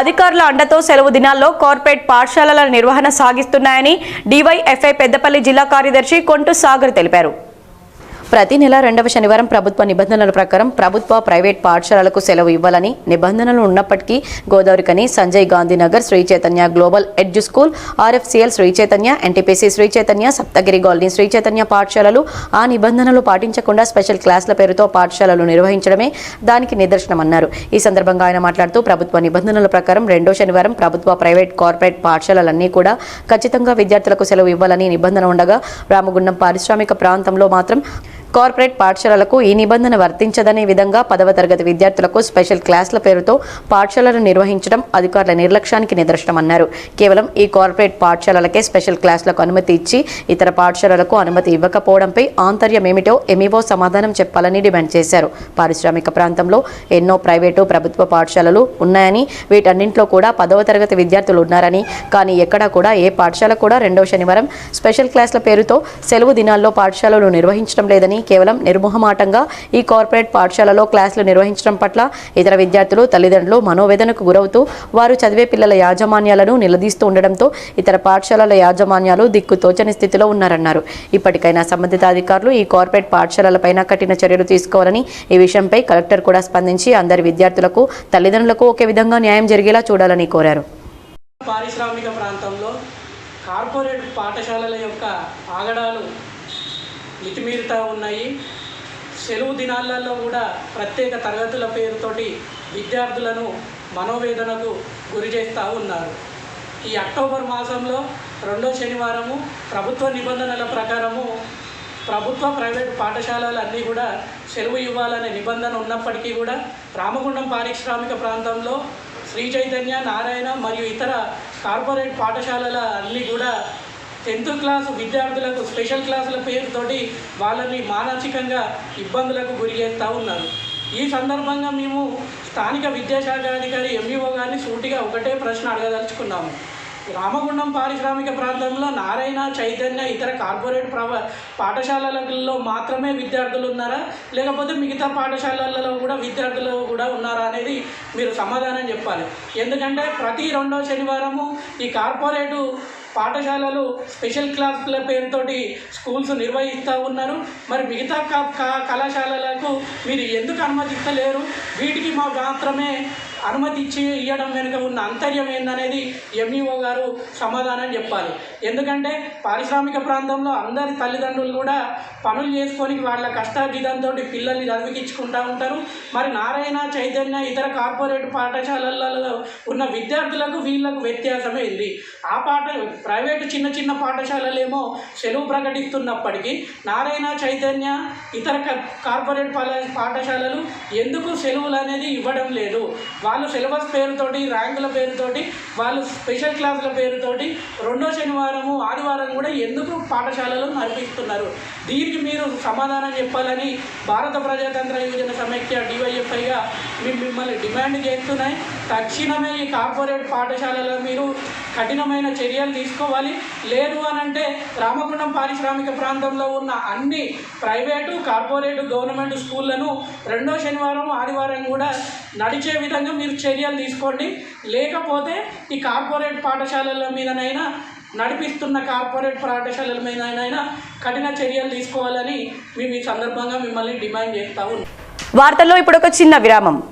అధికారుల అండతో సెలవు దినాల్లో కార్పొరేట్ పాఠశాలల నిర్వహణ సాగిస్తున్నాయని డివైఎఫ్ఐ పెద్దపల్లి జిల్లా కార్యదర్శి కొంటు సాగర్ తెలిపారు. ప్రతి నెల రెండవ శనివారం ప్రభుత్వ నిబంధనల ప్రకారం ప్రభుత్వ ప్రైవేట్ పాఠశాలలకు సెలవు ఇవ్వాలని నిబంధనలు ఉన్నప్పటికీ Godavarikhani Sanjay Gandhinagar Srichaitanya Sri Chaitanya global edge school R F C L Sri Chaitanya N T P C Sri Chaitanya Saptagiri colony Sri Chaitanya పాఠశాలలు ఆ నిబంధనలు పాటించకుండా స్పెషల్ క్లాసుల పేరుతో పాఠశాలలు నిర్వహించడమే దానికి నిదర్శనమన్నారు. ఈ సందర్భంగా ఆయన మాట్లాడుతూ ప్రభుత్వ నిబంధనల ప్రకారం రెండో శనివారం ప్రభుత్వ ప్రైవేట్ కార్పొరేట్ పాఠశాలలన్నీ కూడా ఖచ్చితంగా విద్యార్థులకు సెలవు ఇవ్వాలని నిబంధన ఉండగా రామగుండం పారిశ్రామిక ప్రాంతంలో మాత్రం కార్పొరేట్ పాఠశాలలకు ఈ నిబంధన వర్తించదనే విధంగా పదవ తరగతి విద్యార్థులకు స్పెషల్ క్లాసుల పేరుతో పాఠశాలలు నిర్వహించడం అధికారుల నిర్లక్ష్యానికి నిదర్శనమన్నారు కేవలం ఈ కార్పొరేట్ పాఠశాలలకే స్పెషల్ క్లాసులకు అనుమతి ఇచ్చి ఇతర పాఠశాలలకు అనుమతి ఇవ్వకపోవడంపై ఆంతర్యం ఏమిటో ఎంఈఓ సమాధానం చెప్పాలని డిమాండ్ చేశారు. పారిశ్రామిక ప్రాంతంలో ఎన్నో ప్రైవేటు ప్రభుత్వ పాఠశాలలు ఉన్నాయని వీటన్నింటిలో కూడా పదవ తరగతి విద్యార్థులు ఉన్నారని కానీ ఎక్కడా కూడా ఏ పాఠశాల కూడా రెండో శనివారం స్పెషల్ క్లాసుల పేరుతో సెలవు దినాల్లో పాఠశాలలు నిర్వహించడం లేదని కేవలం నిర్మోహమాటంగా ఈ కార్పొరేట్ పాఠశాలలో క్లాసులు నిర్వహించడం పట్ల ఇతర విద్యార్థులు తల్లిదండ్రులు మనోవేదనకు గురవుతూ వారు చదివే పిల్లల యాజమాన్యాలను నిలదీస్తూ ఉండడంతో ఇతర పాఠశాలల యాజమాన్యాలు దిక్కు తోచని స్థితిలో ఉన్నారన్నారు. ఇప్పటికైనా సంబంధిత అధికారులు ఈ కార్పొరేట్ పాఠశాలలపైన కఠిన చర్యలు తీసుకోవాలని ఈ విషయంపై కలెక్టర్ కూడా స్పందించి అందరి విద్యార్థులకు తల్లిదండ్రులకు ఒకే విధంగా న్యాయం జరిగేలా చూడాలని కోరారు. పారిశ్రామిక ప్రాంతంలో కార్పొరేట్ పాఠశాలల యొక్క ఆగడాలు మితిమీరుతా ఉన్నాయి. సెలవు దినాలలో కూడా ప్రత్యేక తరగతుల పేరుతోటి విద్యార్థులను మనోవేదనకు గురి చేస్తూ ఉన్నారు. ఈ అక్టోబర్ మాసంలో రెండో శనివారము ప్రభుత్వ నిబంధనల ప్రకారము ప్రభుత్వ ప్రైవేట్ పాఠశాలలన్నీ కూడా సెలవు ఇవ్వాలనే నిబంధన ఉన్నప్పటికీ కూడా రామగుండం పారిశ్రామిక ప్రాంతంలో శ్రీ చైతన్య నారాయణ మరియు ఇతర కార్పొరేట్ పాఠశాలల అన్నీ కూడా టెన్త్ క్లాస్ విద్యార్థులకు స్పెషల్ క్లాసుల పేరుతోటి వాళ్ళని మానసికంగా ఇబ్బందులకు గురి చేస్తూ ఉన్నారు. ఈ సందర్భంగా మేము స్థానిక విద్యాశాఖ అధికారి ఎంఈఓ గారిని సూటిగా ఒకటే ప్రశ్న అడగదలుచుకున్నాము. రామగుండం పారిశ్రామిక ప్రాంతంలో నారాయణ చైతన్య ఇతర కార్పొరేట్ ప్రవ పాఠశాలలలో మాత్రమే విద్యార్థులు ఉన్నారా? లేకపోతే మిగతా పాఠశాలలలో కూడా విద్యార్థులు కూడా ఉన్నారా అనేది మీరు సమాధానం చెప్పాలి. ఎందుకంటే ప్రతి రెండో శనివారము ఈ కార్పొరేటు పాఠశాలలు స్పెషల్ క్లాసుల పేరుతోటి స్కూల్స్ నిర్వహిస్తూ ఉన్నారు. మరి మిగతా క- క- కళాశాలలకు మీరు ఎందుకు అనుమతిస్తలేరు వీటికి మా మాత్రమే అనుమతి ఇచ్చి ఇవ్వడం వెనుక ఉన్న అంతర్యం ఏందనేది ఎంఈఓ గారు సమాధానం చెప్పాలి. ఎందుకంటే పారిశ్రామిక ప్రాంతంలో అందరి తల్లిదండ్రులు కూడా పనులు చేసుకొని వాళ్ళ కష్టార్జితంతో పిల్లల్ని చదివించుకుంటూ ఉంటారు. మరి నారాయణ చైతన్య ఇతర కార్పొరేట్ పాఠశాలలలో ఉన్న విద్యార్థులకు వీళ్ళకు వ్యత్యాసమే ఉంది. ఆ పాఠ ప్రైవేటు చిన్న చిన్న పాఠశాలలేమో సెలవు ప్రకటిస్తున్నప్పటికీ నారాయణ చైతన్య ఇతర కార్పొరేట్ పాల- పాఠశాలలు ఎందుకు సెలవులు అనేది ఇవ్వడం లేదు? వాళ్ళు సిలబస్ పేరుతోటి ర్యాంకుల పేరుతోటి వాళ్ళు స్పెషల్ క్లాసుల పేరుతోటి రెండో శనివారము ఆదివారం కూడా ఎందుకు పాఠశాలలు నడిపిస్తున్నారు? దీనికి మీరు సమాధానం చెప్పాలని భారత ప్రజాతంత్ర యోజన సమైక్య డివైఎఫ్ఐగా మిమ్మల్ని డిమాండ్ చేస్తున్నాయి. తక్షణమే ఈ కార్పొరేట్ పాఠశాలలో మీరు కఠినమైన చర్యలు తీసుకోవాలి. లేదు అని అంటే రామగుండం పారిశ్రామిక ప్రాంతంలో ఉన్న అన్ని ప్రైవేటు కార్పొరేటు గవర్నమెంట్ స్కూళ్ళను రెండో శనివారం ఆదివారం కూడా నడిచే విధంగా మీరు చర్యలు తీసుకోండి. లేకపోతే ఈ కార్పొరేట్ పాఠశాలల మీదనైనా నడిపిస్తున్న కార్పొరేట్ పాఠశాలల మీదనైనా కఠిన చర్యలు తీసుకోవాలని మేము ఈ సందర్భంగా మిమ్మల్ని డిమాండ్ చేస్తా ఉన్నాం. వార్తల్లో ఇప్పుడు ఒక చిన్న విరామం.